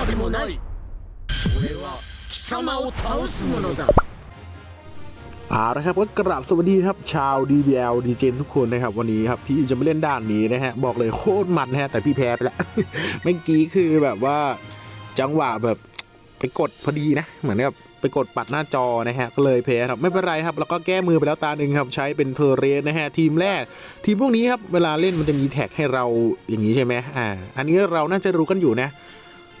かでもない俺は貴様を倒すものだ เอาละครับก็กราบสวัสดีครับชาว DBL ดีเจทุกคนนะครับวันนี้ครับพี่จะมาเล่นด่านนี้นะฮะบอกเลยโคตรมันนะฮะแต่พี่แพ้ไปแล้ว เมื่อกี้คือแบบว่าจังหวะแบบไปกดพอดีนะ เหมือนกับไปกดปัดหน้าจอนะฮะก็เลยแพ้ครับไม่เป็นไรครับแล้วก็แก้มือไปแล้วตาหนึ่งครับใช้เป็นเทอร์เรสนะฮะทีมแรก ทีมพวกนี้ครับเวลาเล่นมันจะมีแท็กให้เราอย่างนี้ใช่ไหมอ่าอันนี้เราน่าจะรู้กันอยู่นะ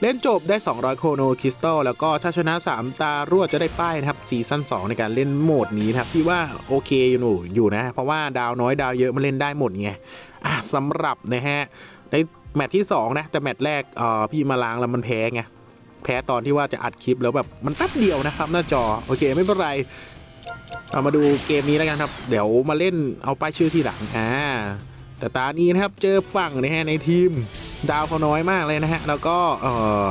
เล่นจบได้ 200 โคโนคริสตัลแล้วก็ถ้าชนะ 3 ตารวดจะได้ป้ายนะครับซีซั่น2ในการเล่นโหมดนี้นะครับพี่ว่าโอเคอยู่อยู่นะ เพราะว่าดาวน้อยดาวเยอะมันเล่นได้หมดไงสำหรับนะฮะในแมตช์ที่ 2 นะ แต่แมตช์แรกเอ่อพี่มาล้างแล้วมันแพ้ไงแพ้ตอนที่ว่าจะอัดคลิปแล้วแบบมันแป๊บเดียวนะครับ หน้าจอโอเคไม่เป็นไรเอามาดูเกมนี้แล้วกันครับ เดี๋ยวมาเล่นเอาป้ายชื่อที่หลังอ่าแต่ตานี้นะครับเจอฝั่งนะฮะในทีม ดาวเขาน้อยมากเลยนะฮะ แล้วก็เออ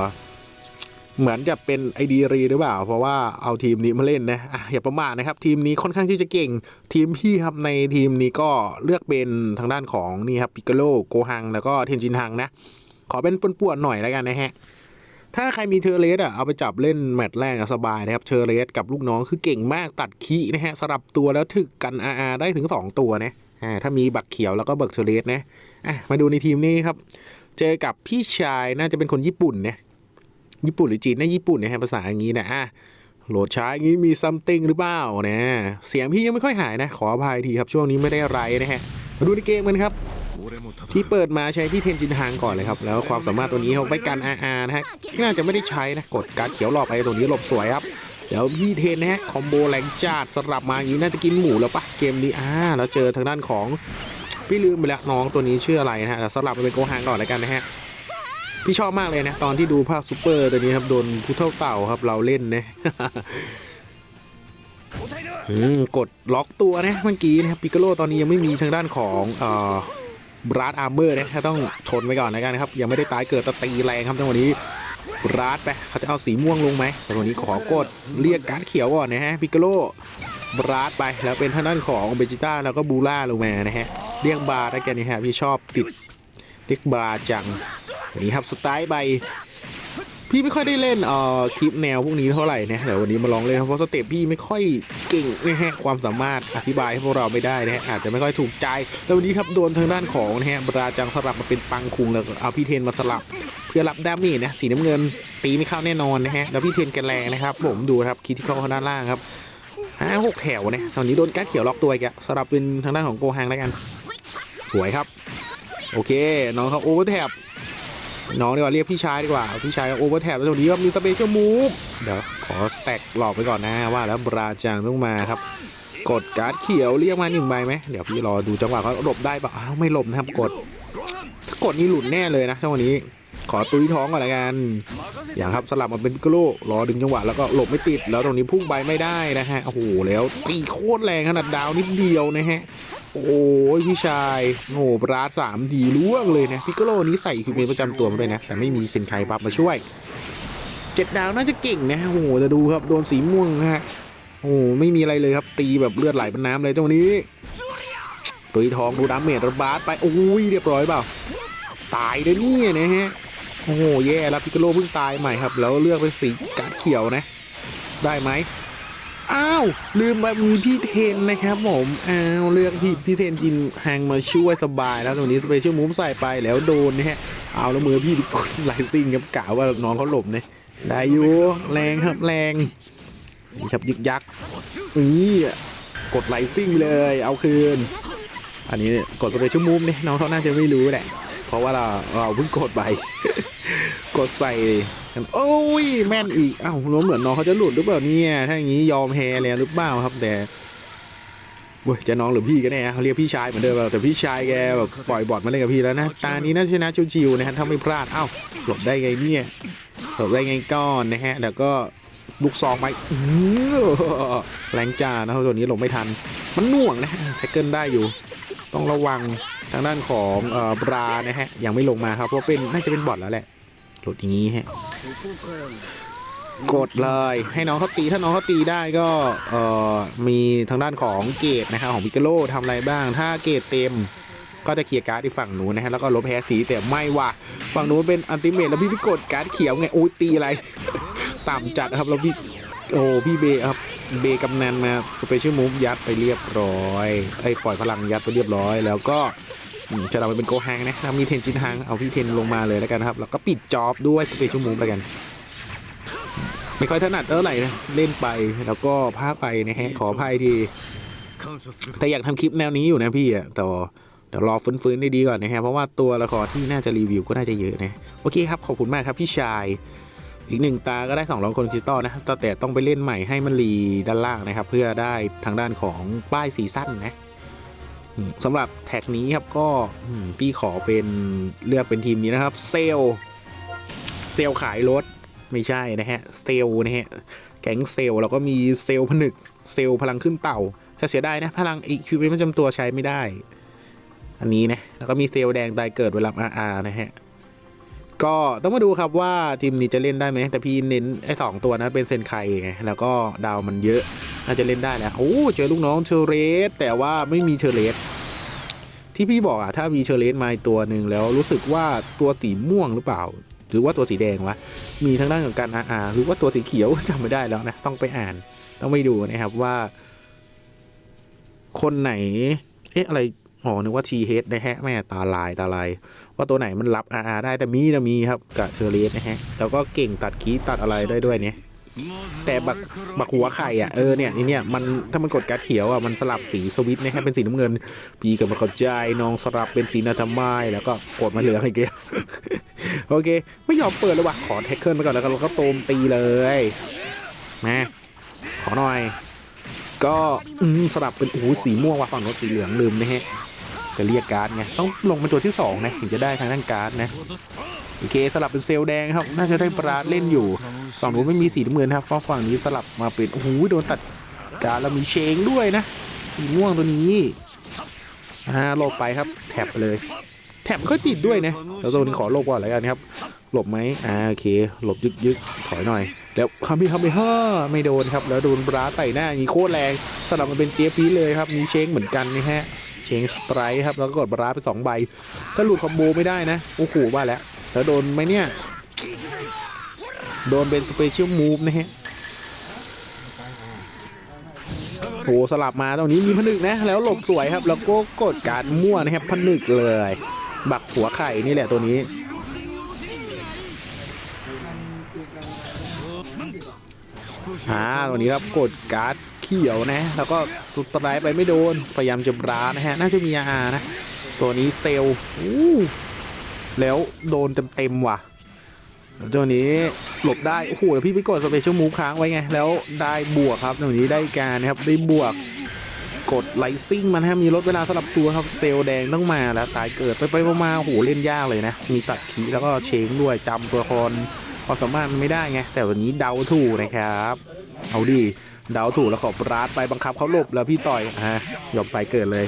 เหมือนจะเป็นไอดีรีหรือเปล่า เพราะว่าเอาทีมนี้มาเล่นนะอะอย่าประมาทนะครับ ทีมนี้ค่อนข้างที่จะเก่ง ทีมพี่ครับในทีมนี้ก็เลือกเป็นทางด้านของนี่ครับปิกโลโกฮัง แล้วก็เทนจินฮังนะ ขอเป็นป่วนๆหน่อยแล้วกันนะฮะถ้าใครมีเทอร์เรสอะเอาไปจับเล่นแมตช์แรกสบายนะครับเทอร์เรสกับลูกน้องคือเก่งมากตัดคีนะฮะสลับตัวแล้วถึกกันอาอาได้ถึง 2 ตัวนะอ่าถ้ามีบักเขียวแล้วก็บักเทอร์เรสนะอะมาดูในทีมนี้ครับ เจอกับพี่ชายน่าจะเป็นคนญี่ปุ่นเนะญี่ปุ่นหรือจีนนะญี่ปุ่นเนะฮะภาษาอย่างนี้นะอะโหลดช้าอย่างนี้มีซัมติงหรือเปล่านะเสียงพี่ยังไม่ค่อยหายนะ ขออภัยทีครับช่วงนี้ไม่ได้ไรนะฮะมาดูในเกมกันครับที่เปิดมาใช้พี่เทนจินฮางก่อนเลยครับ แล้วความสามารถตัวนี้เขาไปกันอาอานะฮะน่าจะไม่ได้ใช้นะกดการเขียวหลอกไปตัวนี้หลบสวยครับเดี๋ยวพี่เทนนะฮะคอมโบแรงจัดสลับมาอย่างนี้น่าจะกินหมูแล้วปะเกมนี้อ่าแล้วเจอทางด้านของ พี่ลืมไปแล้วน้องตัวนี้ชื่ออะไรนะฮะแต่สลับมาเป็นโกฮางก่อนแล้วกันนะฮะพี่ชอบมากเลยนะตอนที่ดูภาคซูเปอร์ตัวนี้ครับโดนผู้เท่าเต่าครับเราเล่นนะอืมกดล็อกตัวนะเมื่อกี้นะครับปิกโลตอนนี้ยังไม่มีทางด้านของเอ่อบราดอาร์เมอร์นะต้องทนไว้ก่อนนะกันนะครับ ยังไม่ได้ตายเกิดแตตีแรงครับจังหวะนี้บราดไปเขาจะเอาสีม่วงลงไหมแต่วันนี้ขอกดเรียกการดเขียวก่อนนะฮะปิกโลบราดไปแล้วเป็นทางด้านของเบจิต้าแล้วก็บูล่าลงมานะฮะ เรียกบาร์ได้แกนี่ฮะพี่ชอบติดเรียกบาร์จังนนี้ครับสไตล์ใบพี่ไม่ค่อยได้เล่นเอ่อคลิปแนวพวกนี้เท่าไหร่นะแต่วันนี้มาลองเล่นเพราะสเต็ปพี่ไม่ค่อยเก่งนะฮะความสามารถอธิบายให้พวกเราไม่ได้นะฮะอาจจะไม่ค่อยถูกใจแล้ววันนี้ครับโดนทางด้านของนะฮะบราจังสลับมาเป็นปังคุงแล้วเอาพี่เทนมาสลับ เพื่อรับดาเมจนะสีน้ำเงินตีไม่เข้าแน่นอนนะฮะแล้วพี่เทนกันแรงนะครับ ผมดูครับคิดที่เข้าด้านล่างครับห้าหกแถวเนี่ยตอนนี้โดนการเขียวล็อกตัวอีกสลับเป็นทางด้านของโกฮังแล้วกัน สวยครับ โอเค น้องเขาโอเวอร์แท็บน้องดีกว่าเรียกพี่ชายดีกว่า พี่ชายโอเวอร์แท็บแล้วตรงนี้ก็มีตะเบเชอร์มูฟเดี๋ยวขอสแต็กหลอกไปก่อนนะว่าแล้วบราจังต้องมาครับ กดการ์ดเขียวเรียกมาหนึ่งใบไหมเดี๋ยวพี่รอดูจังหวะเขาหลบได้ปะอ้าวไม่หลบนะครับกด ถ้ากดนี่หลุดแน่เลยนะจังหวะนี้ขอตุยท้องก่อนละกัน อย่างครับสลับมาเป็นกโลรอดึงจังหวะแล้วก็หลบไม่ติด แล้วตรงนี้พุ่งใบไม่ได้นะฮะ โอ้โห แล้วตีโคตรแรงขนาดดาวนิดเดียวนะฮะ โอ้ยพี่ชายโอ้โหปราดสามดีล่วงเลยนะพิกโลนี้ใส่คือเป็นประจำตัวมาด้วยนะ แต่ไม่มีเซนไคปั๊บมาช่วยเจ็ดดาวน่าจะเก่งนะโอ้โหจะดูครับโดนสีม่วงนะฮะโอ้ไม่มีอะไรเลยครับตีแบบเลือดไหลเป็นน้ำเลยตรงนี้ตุยทองดูดาเมจระบาดไปโอ้ยเรียบร้อยเปล่าตายเลยเนี่ยนะฮะโอ้โหแย่แล้วพิกโลเพิ่งตายใหม่ครับ แล้วเลือกเป็นสีการ์ดเขียวนะ ได้ไหม อ้าว ลืมไปมีพี่เทนนะครับผมอ้าวเลือกพี่พี่เทนจินแฮงมาช่วยสบายแล้วตรงนี้สเปเชียลมูฟใส่ไปแล้วโดนนะฮะเอาแล้วมือพี่กดไหลซิ่งครับกะว่าน้องเขาหลบเนี่ยได้อยู่แรงครับแรงนี่ครับยึกยักนี่กดไหลซิ่งเลย เอาคืน อันนี้เนี่ยกดสเปเชียลมูฟเนี่ยน้องเขาน่าจะไม่รู้แหละ เพราะว่าเราเราเพิ่งกดไป กดใส่กันโอ้ยแม่นอีกอ้าวล้มเหมือนน้องเขาจะหลุดหรือเปล่าเนี่ยถ้าอย่างนี้ยอมแพ้แล้วหรือเปล่าครับแต่เว้ยจะน้องหรือพี่กันแน่เขาเรียกพี่ชายเหมือนเดิมแต่พี่ชายแกแบบปล่อยบอดมาเล่นกับพี่แล้วนะตานี้น่าจะชนะชิวๆนะฮะถ้าไม่พลาดอ้าวหลบได้ไงเนี่ยหลบได้ไงก้อนนะฮะแล้วก็ลูกซองไปแรงจ้านะครับตัวนี้หลบไม่ทัน มันหน่วงนะแท็กเกิลได้อยู่ ต้องระวัง ทางด้านของเอ่อบรานะฮะยังไม่ลงมาครับเพราะเป็นน่าจะเป็นบอทแล้วแหละหลุดอย่างนี้ฮะกดเลยให้น้องเขาตีถ้าน้องเขาตีได้ก็เอ่อมีทางด้านของเกตนะครับของพิกโลทำอะไรบ้าง ถ้าเกตเต็มก็จะเคลียร์การ์ดที่ฝั่งนู้นนะฮะแล้วก็ลบแฮสสีแต่ไม่ว่าฝั่งนู้นเป็นอันติเมทแล้วพี่ไปกดการ์ดเขียวไงโอ้ยตีอะไรต่ำจัดนะครับแล้วพี่โอ้พี่เบครับเบกำนันมาสเปเชียลมูฟยัดไปเรียบร้อยไอ้ปล่อยพลังยัดไปเรียบร้อย แล้วก็ จะทำาไปเป็นโกฮังนะเรมีเทนจินฮังเอาพี่เทนลงมาเลยแล้วกันครับ แล้วก็ปิดจอบด้วยสเปชั่วโมงฟแล้วกัน ไม่ค่อยถนัดเออไหร่นะเล่นไปแล้วก็พาไปนะฮะขออภัยทีแต่อยากทำคลิปแนวนี้อยู่นะพี่อะแต่เดี๋ยวรอฟื้นๆได้ดีก่อนนะฮะเพราะว่าตัวละครที่น่าจะรีวิวก็น่าจะเยอะนะโอเคครับขอบคุณมากครับพี่ชายอีกหนึ่งตาก็ได้2ร้องคนคริสตัลนะแต่ต้องไปเล่นใหม่ให้มันรีด้านล่างนะครับ เพื่อได้ทางด้านของป้ายซีซั่นนะ สำหรับแท็กนี้ครับก็พี่ขอเป็นเลือกเป็นทีมนี้นะครับ เซลเซลขายรถไม่ใช่นะฮะเซลนะฮะแก๊งเซลลแล้วก็มีเซลผนึก เซลพลังขึ้นเต่าจะเสียดายนะพลังอีคิวเป็นประจำตัวใช้ไม่ได้ อันนี้นะแล้วก็มีเซลแดงตายเกิดเวลาอาอานะฮะก็ต้องมาดูครับว่าทีมนี้จะเล่นได้ไหมแต่พี่เน้นไอ้สองตัวนั้นเป็นเซนไคไงแล้วก็ดาวมันเยอะ น่าจะเล่นได้แหล้วโอ้เจอลูกน้องเชอร์เรสแต่ว่าไม่มีเชอร์เรสที่พี่บอกอะถ้ามีเชอร์เรสมาตัวหนึ่งแล้วรู้สึกว่าตัวสีม่วงหรือเปล่า หรือว่าตัวสีแดงวะมีทางด้านของการอาอาหรือว่าตัวสีเขียวจำไม่ได้แล้วนะต้องไปอ่าน ต้องไปดูนะครับว่า คนไหน เอ๊ะอะไรอ๋อนึกว่าทีเฮดนะฮะแม่ตาลายตาลาย ว่าตัวไหนมันรับ RR ได้แต่มีนะมีครับกับเชอร์เรสนะฮะแล้วก็เก่งตัดคีตัดอะไรได้ด้วยเนี่ย แต่บักบักหัวไข่อะเออเนี่ยนี่เนี่ยมันถ้ามันกดการ์ดเขียวอะมันสลับสีสวิตช์นะฮะเป็นสีน้ำเงินปีกับมาเข้าใจน้องสลับเป็นสีนาธรรมายแล้วก็กดมาเหลืองอีกแล้วโอเค ไม่ยอมเปิดเลยว่ะขอแท็กเกิลไปก่อนแล้วก็เราก็โตมตีเลยมาขอหน่อย ก็อสลับเป็นโอ้สีม่วงว่ะฝั่งโน้นสีเหลืองลืมนะฮะจะเรียกการ์ดไงต้องลงเป็นตัวที่สองนะถึงจะได้ทางด้านการ์ดนะโอเคสลับเป็นเซลแดงครับ น่าจะได้ปราดเล่นอยู่ ฝั่งนู้นไม่มีสีน้ำเงินนะครับฝั่งฝั่งนี้สลับมาเป็นโอ้โหโดนตัดการแล้วมีเชงด้วยนะ สีม่วงตัวนี้อ่าหลบไปครับ แท็บไปเลย แท็บก็ติดด้วยนะแล้วตัวนี้ขอหลบก่อนแล้วกันครับ หลบไหมอ่าโอเค หลบยึกยึกๆถอยหน่อย แล้วคามิคามิฮ่าไม่โดนครับ แล้วโดนบราใส่หน้าอย่างนี้โคตรแรงสลับมาเป็นเจฟฟี่เลยครับ มีเชงเหมือนกันนะฮะ เชงสไตร์ครับ แล้วก็กดบราไปสองใบ ถ้าหลุดคอมโบไม่ได้นะ โอ้โหว่าแล้ว แล้วโดนไหมเนี่ย โดนเป็นสเปเชียลมูฟนะฮะโหสลับมาตรงนี้มีผนึกนะ แล้วหลบสวยครับ แล้วก็กดการมั่วนะครับผนึกเลย บักหัวไข่นี่แหละตัวนี้ อ่าตัวนี้ครับกดการ์ดเขียวนะ แล้วก็สุดไตรายไปไม่โดน พยายามจะบรานะฮะ น่าจะมีอานะ ตัวนี้เซลล์แล้วโดนเต็มๆว่ะ ตัวนี้หลบได้ โอ้โหพี่ไปกดสเปเชียลมูฟค้างไว้ไง แล้วได้บวกครับตัวนี้ได้การนะครับ ได้บวกกดไลซิ่งมันฮะมีลดเวลาสลับตัวครับเซลแดงต้องมาแล้วตายเกิดไปไปมาโอ้โหเล่นยากเลยนะ มีตัดขีแล้วก็เชงด้วยจำตัวละครความสามารถมันไม่ได้ไง แต่วันนี้เดาถูกนะครับ เอาดิเดาถูกแล้วขอบราดไปบังคับเขาหลบแล้วพี่ต่อยอะยอมไปเกิดเลย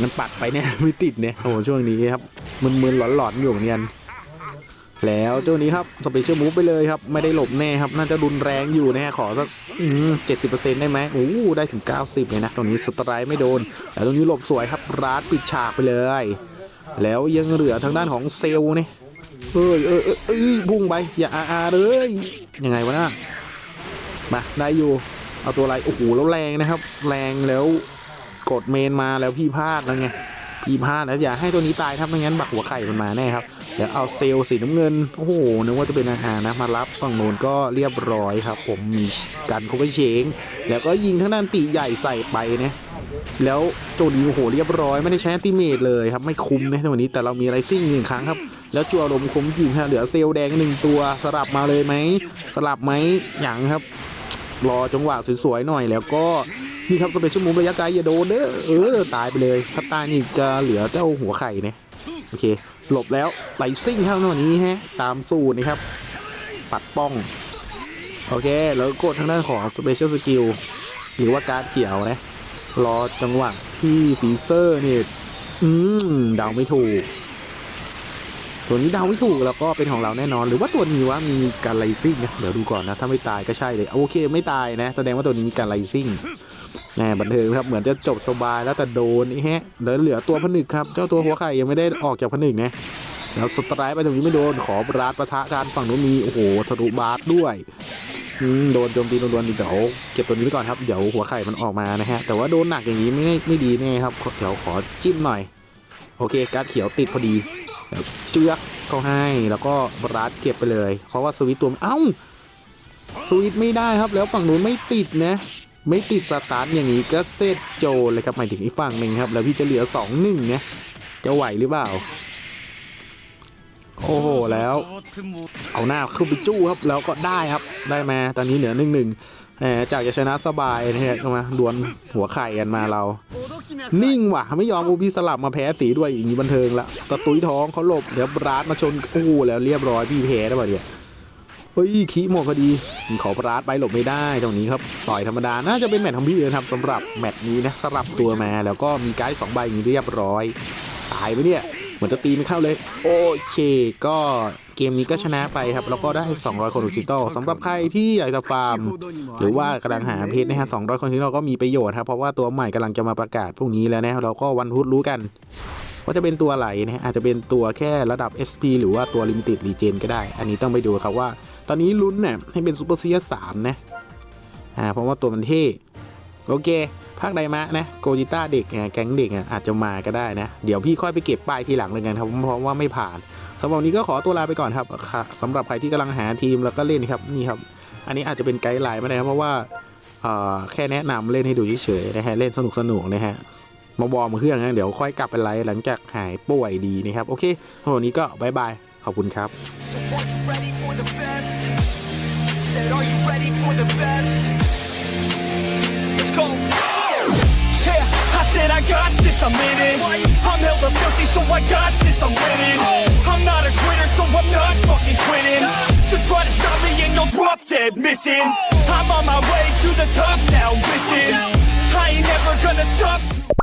มันปัดไปเนี่ยไม่ติดเนี่ยโอ้โหช่วงนี้ครับมึนๆหลอนๆอยู่เหมือนกัน แล้วเจ้านี้ครับสเปเชียลมูฟไปเลยครับ ไม่ได้หลบแน่ครับ น่าจะรุนแรงอยู่นะฮะขอสักเจ็ดสิบเปอร์เซ็นต์ได้ไหมโอ้โหได้ถึง 90เลยนะตรงนี้สไตร์ไม่โดน แต่ตรงนี้หลบสวยครับราดปิดฉากไปเลย แล้วยังเหลือทางด้านของเซลนี่เอ้ยเอ้ยเอ้ยเอ้ยพุ่งไปอย่าอาอาเลยยังไงวะนะมาได้อยู่เอาตัวอะไรโอ้โหแล้วแรงนะครับ แรงแล้วกดเมนมาแล้วพี่พลาดแล้วไง พี่พลาดแล้วอย่าให้ตัวนี้ตายครับไม่งั้นบักหัวไข่มันมาแน่ครับเดี๋ยวเอาเซลล์สีน้ำเงินโอ้โหนึกว่าจะเป็นอาหารนะมารับฝั่งโน้นก็เรียบร้อยครับ ผมมีกันคุกเชงแล้วก็ยิงทั้งด้านตีใหญ่ใส่ไปนะแล้วโจนี้โอ้โหเรียบร้อยไม่ได้ใช้อัติเมทเลยครับไม่คุ้มนะในวันนี้แต่เรามีไรซิ่งหนึ่งครั้งครับแล้วจัวลมคุ้มจริงฮะเหลือเซลล์แดงหนึ่งตัวสลับมาเลยไหมสลับไหมอย่างครับ รอจังหวะสวยๆหน่อยแล้วก็ นี่ครับก็เป็นชั่วโมงระยะไกลอย่าโดนเด้อเออตายไปเลยถ้าตายนี่จะเหลือเจ้าหัวไข่เนี่ยโอเค หลบแล้วไหลซิ่งครับหน่อยนี้ฮะ ตามสูตรนะครับ ปัดป้อง โอเค แล้วกดทางด้านของ Special Skill หรือว่าการเขียวนะ รอจังหวะที่ฟีเซอร์เนี่ยอืมเดาไม่ถูก ตัวนี้เดาไม่ถูกแล้วก็เป็นของเราแน่นอน หรือว่าตัวนี้ว่ามีการไลซิ่งนะเดี๋ยวดูก่อนนะ ถ้าไม่ตายก็ใช่เลยโอเคไม่ตายนะ แสดงว่าตัวนี้มีการไลซิ่งแหมบันเทิงครับเหมือนจะจบสบายแล้วแต่โดนนี่ฮะแล้วเหลือตัวผนึกครับเจ้าตัวหัวไข่ยังไม่ได้ออกจากผนึกนะแล้วสไตร์ไปตรงนี้ไม่โดนขอบราดปะทะกันฝั่งนู้นมีโอ้โหทะลุบาสด้วยโดนโจมตีโดนๆเดี๋ยวเก็บตัวนี้ไว้ก่อนครับเดี๋ยวหัวไข่มันออกมานะฮะแต่ว่าโดนหนักอย่างนี้ไม่ไม่ดีแน่ครับเดี๋ยวขอจิ้มหน่อย โอเคการเขียวติดพอดี เจือกเขาให้แล้วก็บรัดเก็บไปเลย เพราะว่าสวิตตัวเอ้าสวิตไม่ได้ครับ แล้วฝั่งนู้นไม่ติดนะไม่ติดสตาร์ทอย่างนี้ก็เซตโจเลยครับหมายถึงอีกฝั่งหนึ่งครับ แล้วพี่จะเหลือสองหนึ่งเนี่ยจะไหวหรือเปล่า โอ้โหแล้ว เอาหน้าขึ้นไปจู้ครับ แล้วก็ได้ครับได้มาตอนนี้เหลือหนึ่งหนึ่ง จากจะชนะสบายนะฮะมาดวลหัวไข่กันมาเรา นิ่งว่ะ ไม่ยอมอูพีสลับมาแพ้สีด้วยอย่างนี้บันเทิงละตะตุยท้องเขาหลบเดี๋ยวบราดมาชนโอ้แล้วเรียบร้อยพี่แพ้ได้ป่ะเนี่ยเฮ้ยขี้หมดพอดีขอบราดไปหลบไม่ได้ตรงนี้ครับต่อยธรรมดาน่าจะเป็นแมตช์ของพี่เลยครับสำหรับแมตช์นี้นะสลับตัวมาแล้วก็มีไกด์สองใบอย่างนี้เรียบร้อยตายไปเนี่ยเหมือนจะตีไม่เข้าเลย โอเคก็เกมนี้ก็ชนะไปครับ แล้วก็ได้ 200 คนดิจิตอลสำหรับใครที่อยากจะฟาร์ม หรือว่ากำลังหาเพชรนะฮะ200 คนที่เราก็มีประโยชน์ครับ เพราะว่าตัวใหม่กำลังจะมาประกาศพรุ่งนี้แล้วนะเราก็วันพุธรู้กันว่าจะเป็นตัวอะไรนะฮะอาจจะเป็นตัวแค่ระดับ SP หรือว่าตัว Limited Regen ก็ได้ อันนี้ต้องไปดูครับว่า ตอนนี้ลุ้นเนี่ยให้เป็นซูเปอร์เซียสามนะอ่าเพราะว่าตัวมันเท่โอเค ภาคไดมะนะโกจิต้าเด็กแก๊งเด็กอาจจะมาก็ได้นะ เดี๋ยวพี่ค่อยไปเก็บป้ายทีหลังเลยกันครับเพราะว่าไม่ผ่านสำหรับวันนี้ก็ขอตัวลาไปก่อนครับสำหรับใครที่กำลังหาทีมแล้วก็เล่นครับนี่ครับ อันนี้อาจจะเป็นไกด์ไลน์ไม่ได้ครับเพราะว่าแค่แนะนำเล่นให้ดูเฉยๆนะฮะเล่นสนุกสนุกๆนะฮะมาวอร์มเครื่องนะเดี๋ยวค่อยกลับไปไลฟ์หลังจากหายป่วยดีนะครับโอเคสำหรับวันนี้ก็บายบายขอบคุณครับ I'm in it. I'm hella filthy, so I got this, I'm winning. I'm not a quitter, so I'm not fucking quitting. Just try to stop me and you'll drop dead missing. I'm on my way to the top now, listen. I ain't never gonna stop.